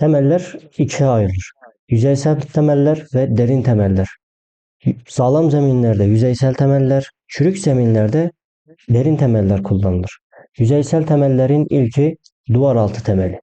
Temeller ikiye ayrılır. Yüzeysel temeller ve derin temeller. Sağlam zeminlerde yüzeysel temeller, çürük zeminlerde derin temeller kullanılır. Yüzeysel temellerin ilki duvar altı temeli.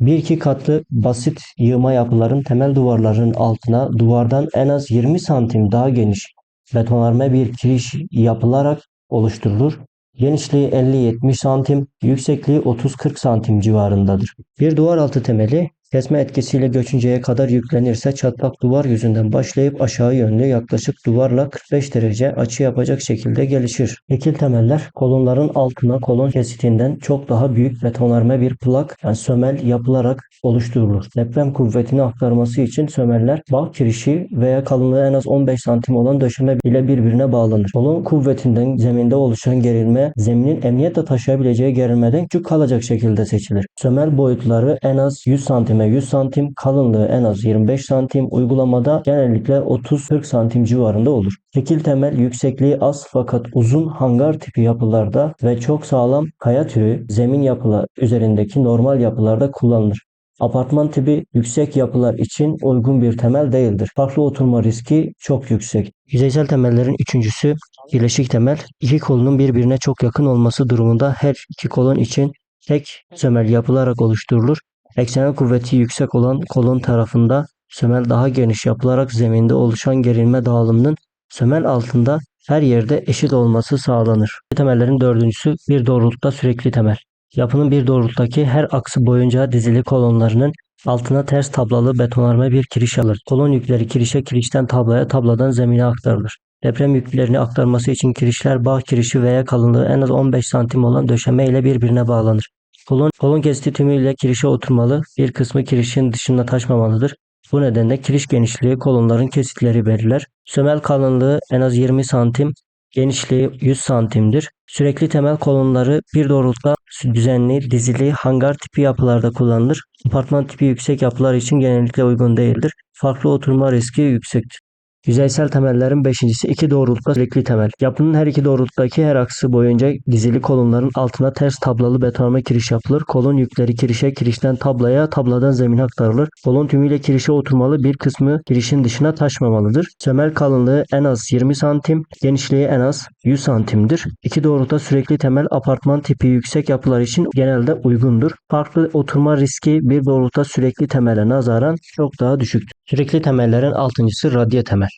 Bir iki katlı basit yığma yapıların temel duvarların altına duvardan en az 20 santim daha geniş betonarme bir kiriş yapılarak oluşturulur. Genişliği 50-70 santim, yüksekliği 30-40 santim civarındadır. Bir duvar altı temeli kesme etkisiyle göçünceye kadar yüklenirse çatlak duvar yüzünden başlayıp aşağı yönlü yaklaşık duvarla 45 derece açı yapacak şekilde gelişir. Tekil temeller kolonların altına kolon kesitinden çok daha büyük betonarme bir plak yani sömel yapılarak oluşturulur. Deprem kuvvetini aktarması için sömeller bağ kirişi veya kalınlığı en az 15 santim olan döşeme ile birbirine bağlanır. Kolon kuvvetinden zeminde oluşan gerilme zeminin emniyetle taşıyabileceği gerilmeden küçük kalacak şekilde seçilir. Sömel boyutları en az 100 santime 100 santim, kalınlığı en az 25 santim, uygulamada genellikle 30-40 santim civarında olur. Tekil temel yüksekliği az fakat uzun hangar tipi yapılarda ve çok sağlam kaya türü zemin yapılar üzerindeki normal yapılarda kullanılır. Apartman tipi yüksek yapılar için uygun bir temel değildir. Farklı oturma riski çok yüksek. Yüzeysel temellerin üçüncüsü birleşik temel. İki kolunun birbirine çok yakın olması durumunda her iki kolon için tek sömel yapılarak oluşturulur. Eksenel kuvveti yüksek olan kolon tarafında sömel daha geniş yapılarak zeminde oluşan gerilme dağılımının sömel altında her yerde eşit olması sağlanır. Temellerin dördüncüsü bir doğrultuda sürekli temel. Yapının bir doğrultudaki her aksı boyunca dizili kolonlarının altına ters tablalı betonarme bir kiriş alır. Kolon yükleri kirişe, kirişten tablaya, tabladan zemine aktarılır. Deprem yüklerini aktarması için kirişler bağ kirişi veya kalınlığı en az 15 santim olan döşeme ile birbirine bağlanır. Kolon, kolon kesiti tümüyle kirişe oturmalı, bir kısmı kirişin dışında taşmamalıdır. Bu nedenle kiriş genişliği kolonların kesitleri belirler. Sömel kalınlığı en az 20 santim, genişliği 100 santimdir. Sürekli temel kolonları bir doğrultuda düzenli, dizili, hangar tipi yapılarda kullanılır. Apartman tipi yüksek yapılar için genellikle uygun değildir. Farklı oturma riski yüksektir. Yüzeysel temellerin beşincisi iki doğrultuda sürekli temel. Yapının her iki doğrultudaki her aksı boyunca dizili kolonların altına ters tablalı betonarme kiriş yapılır. Kolon yükleri kirişe, kirişten tablaya, tabladan zemine aktarılır. Kolon tümüyle kirişe oturmalı, bir kısmı kirişin dışına taşmamalıdır. Sömel kalınlığı en az 20 santim, genişliği en az 100 santimdir. İki doğrultuda sürekli temel apartman tipi yüksek yapılar için genelde uygundur. Farklı oturma riski bir doğrultuda sürekli temele nazaran çok daha düşüktür. Sürekli temellerin altıncısı radye temel.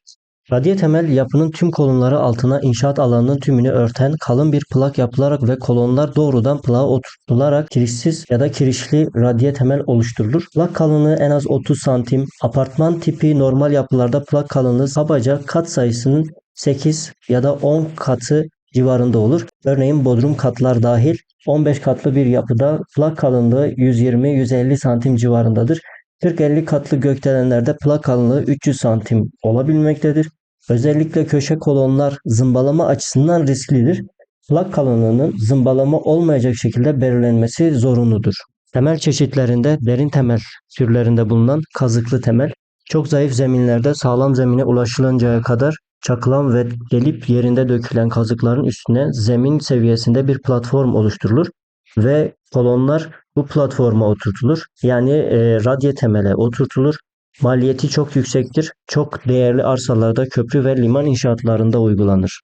Radye temel yapının tüm kolonları altına inşaat alanının tümünü örten kalın bir plak yapılarak ve kolonlar doğrudan plağa oturtularak kirişsiz ya da kirişli radye temel oluşturulur. Plak kalınlığı en az 30 santim. Apartman tipi normal yapılarda plak kalınlığı kabaca kat sayısının 8 ya da 10 katı civarında olur. Örneğin bodrum katlar dahil 15 katlı bir yapıda plak kalınlığı 120-150 santim civarındadır. 40-50 katlı gökdelenlerde plak kalınlığı 300 santim olabilmektedir. Özellikle köşe kolonlar zımbalama açısından risklidir. Plak kalınlığının zımbalama olmayacak şekilde belirlenmesi zorunludur. Temel çeşitlerinde derin temel türlerinde bulunan kazıklı temel, çok zayıf zeminlerde sağlam zemine ulaşılıncaya kadar çakılan ve delip yerinde dökülen kazıkların üstüne zemin seviyesinde bir platform oluşturulur ve kolonlar bu platforma oturtulur. Yani e, radye temele oturtulur. Maliyeti çok yüksektir. Çok değerli arsalarda köprü ve liman inşaatlarında uygulanır.